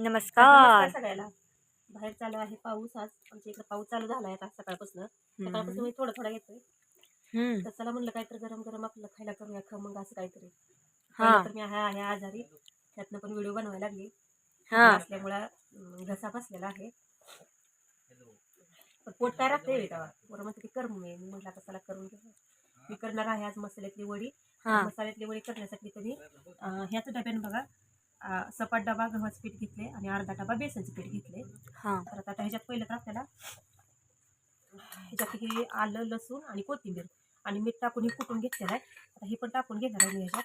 नमस्कार. सगळ्याला बाहेर चालू आहे पाऊस आज. आमच्या इकडे पाऊस चालू झाला आहे आता सकाळपासून. सकाळपासून. मी थोडा थोडा घेतोय. तर चला म्हणलं काहीतरी गरम गरम आपल्याला खायला करूया खमंग असं काहीतरी. हा. तर मी आहे आहे आजारी. त्यातनं पण व्हिडिओ बनवायला लागली. हा. असल्यामुळं घसा बसलेला आहे. पोट काय राहते तेव्हा? बरं म्हणते की कर मी. म्हटलं आता चला करून मी करणार आहे आज मसाल्यातली वडी. हा. मसाल्यातली वडी करण्यासाठी तुम्ही ह्याच डब्याने बघा अं, सपाट डबा गव्हाचं पीठ घेतले आणि अर्धा डबा बेसनचं पीठ घेतले. हा. तर आता ह्याच्यात पहिलं तर आपल्याला ह्याच्यात हे आलं लसूण आणि कोथिंबीर आणि मीठ टाकून हे कुटून घेतलेलं आहे. आता हे पण टाकून घेणार आहे मी ह्याच्यात.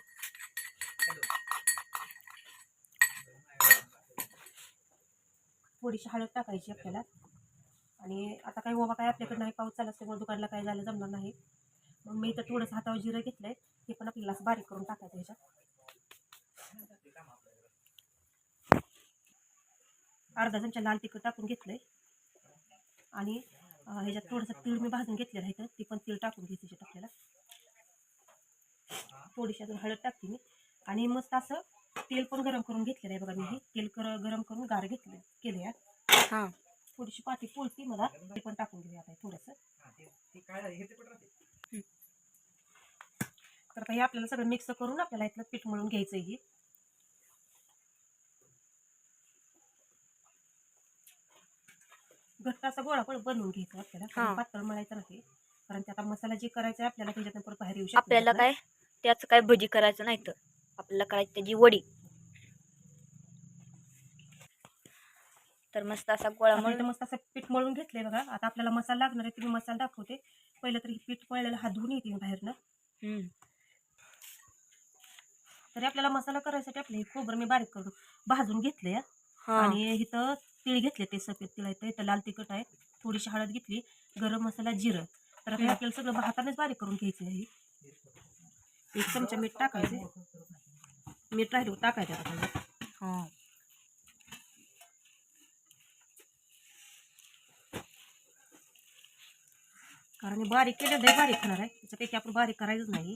थोडीशी हळद टाकायची आपल्याला. आणि आता काही बाबा काय आपल्याकडे नाही पाऊस चालू असल्यामुळे दुकानला काय झालं जमणार नाही. मग मी इथं थोडंसं हातावर जिरं घेतलंय ते पण आपल्याला असं बारीक करून टाकायचं ह्याच्यात. अर्धा चमचा लाल तिखट टाकून घेतलंय. आणि ह्याच्यात थोडंसं तीळ मी भाजून घेतलेलं आहे इथं. ते पण तीळ टाकून घ्यायचं ह्याच्यात आपल्याला. थोडीशी अजून हळद टाकते मी. आणि मस्त असं तेल पण गरम करून घेतलेलं आहे बघा मी. हे तेल कर गरम करून गार घेतलं केले आहे हा. थोडीशी पाठी पोळती मला. ते पण टाकून घेऊया आता थोडंसं. तर आता हे आपल्याला सगळं मिक्स करून आपल्याला इथलं पीठ मळून घ्यायचं आहे हे. घट्ट असा गोळा पण बनवून घ्यायचा आपल्याला. हा. कारण पातळ मळायचं नाही कारण ते आता मसाला जे करायचा आहे आपल्याला त्याच्यातून परत बाहेर येऊ शकतो आपल्याला काय? त्याचं काय भजी करायचं नाही तर. आपल्याला करायची त्याची वडी. तर मस्त असा गोळा म्हणून इथं मस्त असं पीठ मळून घेतलंय बघा. आता आपल्याला मसाला लागणार आहे तुम्ही मसाला दाखवते. पहिलं तरी पीठ मळलेलं हात धुवून येते बाहेरनं. तरी आपल्याला मसाला करायसाठी आपलं हे खोबरं मी बारीक करून भाजून घेतलंय. हा. आणि इथं तीळ घेतले ते सफेद तिळ आहेत इथं लाल तिखट आहे. थोडीशी हळद घेतली गरम मसाला जिरं. तर हे आपल्याला सगळं हातानेच बारीक करून घ्यायचं आहे. एक चमचा मीठ टाकायचं. मीठ राहिलं टाकायचं आता त्याच्यात. हा. कारण हे बारीक केलं लय बारीक होणार आहे. त्याच्यापैकी आपण बारीक करायचंच नाही.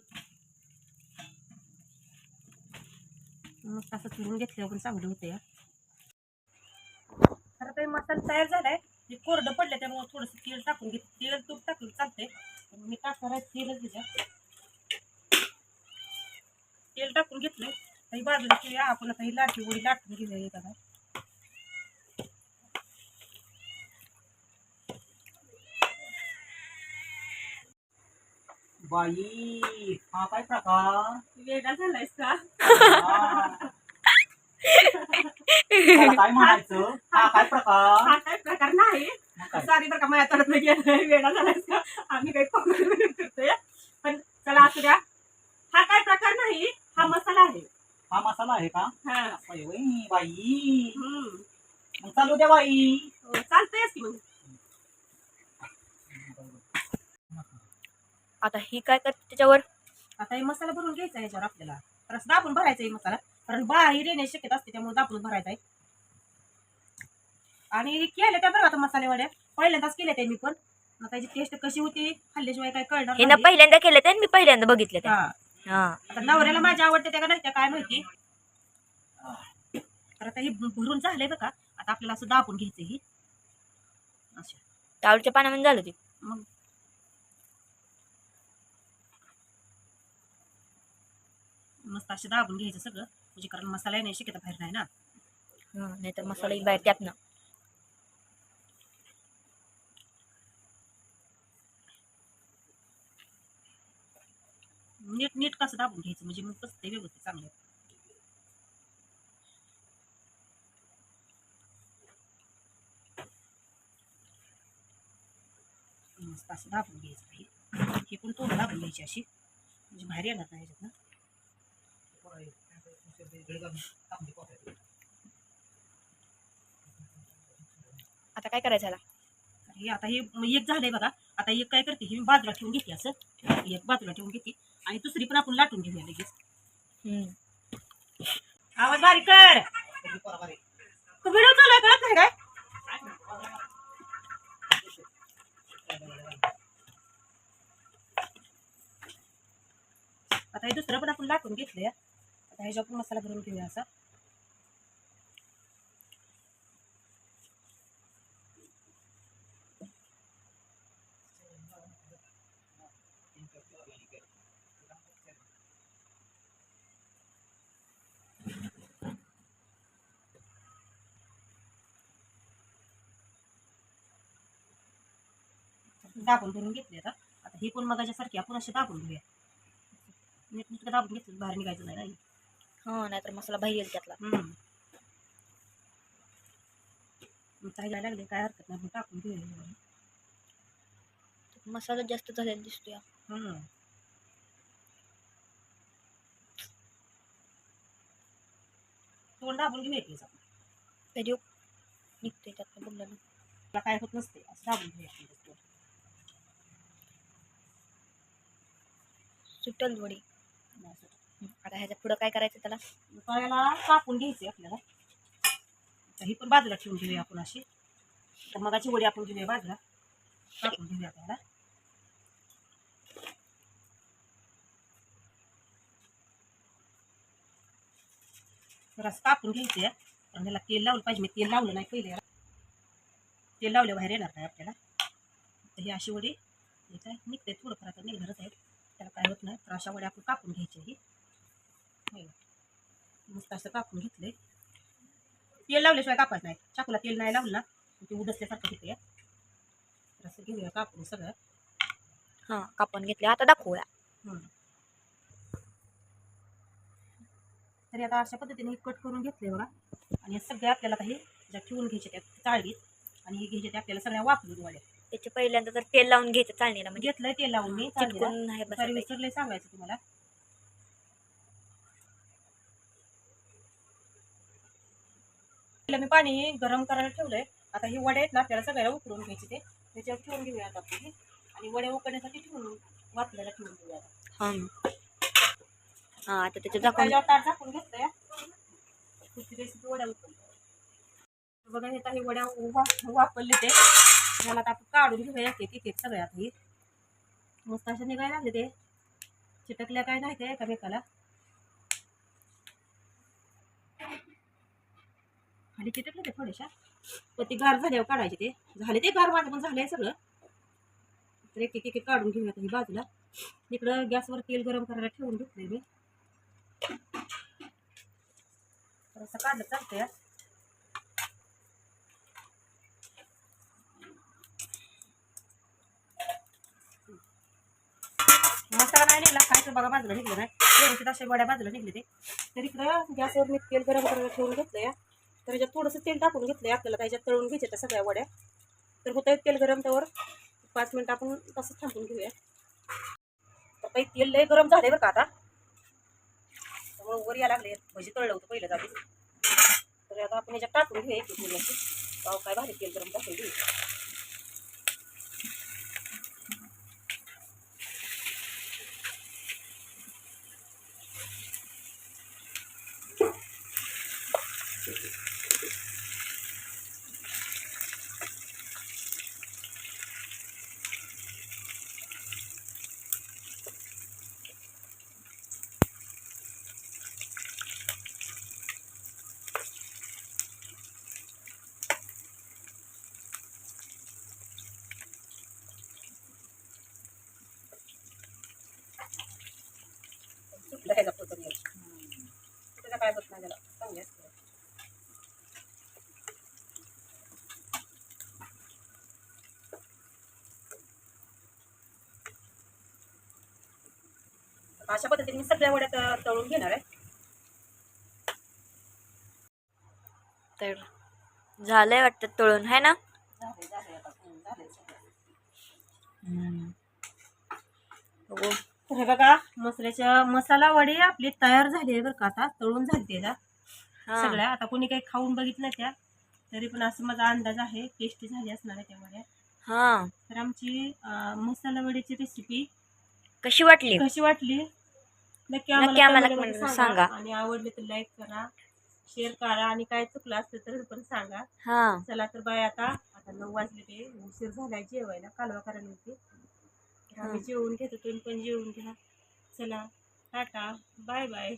मस्त असं फिरून घेतल्यावर पण चांगलं होतं या आता काही मसाला तयार झालाय हे कोरडं पडलं त्यामुळे थोडंसं तेल टाकून घेत. तेल तूप टाकून चालतंय. मी टाकणार आहे तेलच त्याच्यात तेल टाकून घेतलंय काही बाजूला ठेवूया. आपण आता ही लाठी गोडी लाटून घेऊया एखादा. बाई हा काय प्रकार? वेगळा झालायस का? हा. त्याला काय म्हणायचं? हा काय प्रकार? हा काय प्रकार नाही. मग काय? सॉरी बरं का माझ्या तोंडात गेलं वेळा झालाय का आम्ही काही करतोय. पण चला असू द्या. हा काय प्रकार नाही. हा मसाला आहे. हा मसाला आहे का? हा. बाई बाई, बाई. हम्म. मग चालू द्या बाई. हो, चालतंयच की मग. आता ही काय करते त्याच्यावर? आता हे मसाला भरून घ्यायचा आहे याच्यावर आपल्याला. तर असं दाबून भरायचा आहे मसाला. कारण बाहेर येण्याची शक्यता असते त्यामुळे दाबून भरायचा आहे आणि केलं त्या बरं आता मसाले वड्या पहिल्यांदाच केल्या त्या मी पण. आता त्याची टेस्ट कशी होती खाल्ल्याशिवाय काय कळणार हे. पहिल्यांदा केलं ते मी पहिल्यांदा बघितलं ते. हा. हा. आता नवऱ्याला माझ्या आवडते त्या का नाही त्या काय माहिती? तर आता हे भरून झालंय बघा आता आपल्याला असं दाबून घ्यायचं ही. तावडीच्या पाण्यामध्ये झालं ते. मग. मस्त असे दाबून घ्यायचं सगळं. म्हणजे कारण मसाला येणे शक्यता बाहेर नाही ना? नाहीतर मसाला ही बाहेर त्यात ना. नीट नीट कसं दाबून घ्यायचं? म्हणजे मग कसं ते व्यवस्थित चांगलं मस्त असं दाबून घ्यायचं हे पण तोंड दाबून घ्यायची अशी. म्हणजे बाहेर येणार नाही ना आता काय करायचं ह्याला? हे आता हे एक झालंय बघा. आता एक काय करते हे मी बाजूला ठेवून घेते असं. एक बाजूला ठेवून घेते. आणि दुसरी पण आपण लाटून घेऊया लगेच. आवाज बारीक कर. तू व्हिडिओ चालू आहे कळत नाही काय? आता हे दुसरं पण आपण लाटून घेतलंय. आता ह्याच्यावर पण मसाला भरून घेऊया असा. दाबून भरून घेतले आता. आता हे पण मगाच्यासारखी आपण असे दाबून घेऊया. नीट नीट दाबून घेतलं बाहेर निघायचं नाही हा नाहीतर मसाला बाहेर येईल त्यातला नाही लागले काय हरकत नाही टाकून घेऊया हे. मसाला जास्त झालेला दिसतोय हम्म. तोंड दाबून घेऊया की आपण. तरी निघतोय त्यातलं बोललं ना त्याला काय होत नसते असं दाबून. सुटल वडी. आता ह्याच्या पुढं काय करायचं त्याला? त्याला कापून घ्यायचे आपल्याला. तर ही पण बाजूला ठेवून घेऊया आपण अशी. तर मगाची वडी आपण घेऊया बाजूला. कापून घेऊया आपल्याला. तर असं कापून घ्यायचे आणि त्याला तेल लावलं पाहिजे. मी तेल लावलं नाही पहिले. तेल लावल्या बाहेर येणार काय आपल्याला. तर ही अशी वडी हे काय? निघते थोडंफार आता निघणारच आहे त्याला काय होत नाही. तर अशा वड्या आपण कापून घ्यायची ही. मस्त असं कापून घेतलंय. तेल लावल्याशिवाय कापायचं नाही. चाकूला तेल नाही लावलं ना ते उदसल्यासारखं तिथे तर असं घेऊया कापून सगळं. हा कापून घेतले आता दाखवूया. तरी आता अशा पद्धतीने कट करून घेतले बघा. आणि हे सगळे आपल्याला काही ज्या ठेवून घ्यायचे त्या चाळीत आणि हे घ्यायचे ते आपल्याला सगळ्या वापरून वाड्या त्याच्या पहिल्यांदा तर तेल लावून घ्यायचं चालणीला म्हणजे घेतलंय तेल लावून मी चाळणीला. नाही विसरलंय सांगायचं तुम्हाला. मी पाणी गरम करायला ठेवलंय. आता हे वड्या आहेत ना आपल्याला सगळ्याला उकडून घ्यायचे ते. त्याच्यावर ठेवून घेऊया आता आपण हे. आणि वड्या उकडण्यासाठी ठेवून वापरायला ठेवून घेऊया आता. हा आता त्याच्या झाकून ताट झाकून घेतलंय. पुढची रेसिपी वड्या उकडल्या बघा हे काही वड्या वापरले ते. त्याला आता आपण काढून घेऊया एक एक एक सगळ्या आता हे. मस्त असे निघायला लागले ते. चिटकल्या काय नाही ते एकामेकाला. खाली चिटकले ते थोड्याशा पण ते गार झाल्यावर काढायचे ते. झाले ते गार माझं पण झालंय सगळं. तर एक एक एक काढून घेऊयात ही बाजूला. इकडं गॅसवर तेल गरम करायला ठेवून घेतलंय मी. तर असं काढलं चालतंय. मसाला नाही निघला. खायचं बघा बाजूला निघलं नाही. व्यवस्थित अशा वड्या बाजूला निघले ते. तर इकडं गॅसवर मी तेल गरम करायला ठेवून घेतलंय. तर ह्याच्यात थोडंसं तेल टाकून घेतलंय आपल्याला त्याच्यात तळून घ्यायच्या त्या सगळ्या वड्या. तर होतं तेल गरम त्यावर. पाच मिनटं आपण तसंच थांबून घेऊया. तर काही तेल लय गरम झाले बरं का आता? त्यामुळे वर यायला लागले भजी तळलं होतं पहिलं जाते तर आता आपण ह्याच्यात टाकून घेऊया एक पाव काय भारी तेल गरम टाकून घेऊ ह्याचा पोतं त्याचा काय होत नाही त्याला चांगले असते अशा पद्धतीने मी सगळ्या वड्या तळून घेणार आहे. तर झालंय वाटतं तळून है ना. बघू. तर हे बघा मसाल्याच्या मसाला वडी आपली तयार झाली बरं का आता तळून झाली हा. सगळ्या. आता कोणी काही खाऊन बघितलं त्या तरी पण असं माझा अंदाज आहे टेस्टी झाली असणार आहे त्या वड्या. हा. तर आमची मसाला वडीची रेसिपी कशी वाटली? कशी वाटली? नक्की नक्की आम्हाला comment मध्ये सांगा. आणि आवडले तर लाईक करा शेअर करा आणि काय चुकलं असलं तर पण सांगा. हा. चला तर बाय आता. आता नऊ वाजले ते. उशीर झालाय जेवायला. कालवा करायला होती. तर आम्ही. जेवून घेतो. तुम्ही पण जेवून घ्या. चला. Ta ta. Bye bye.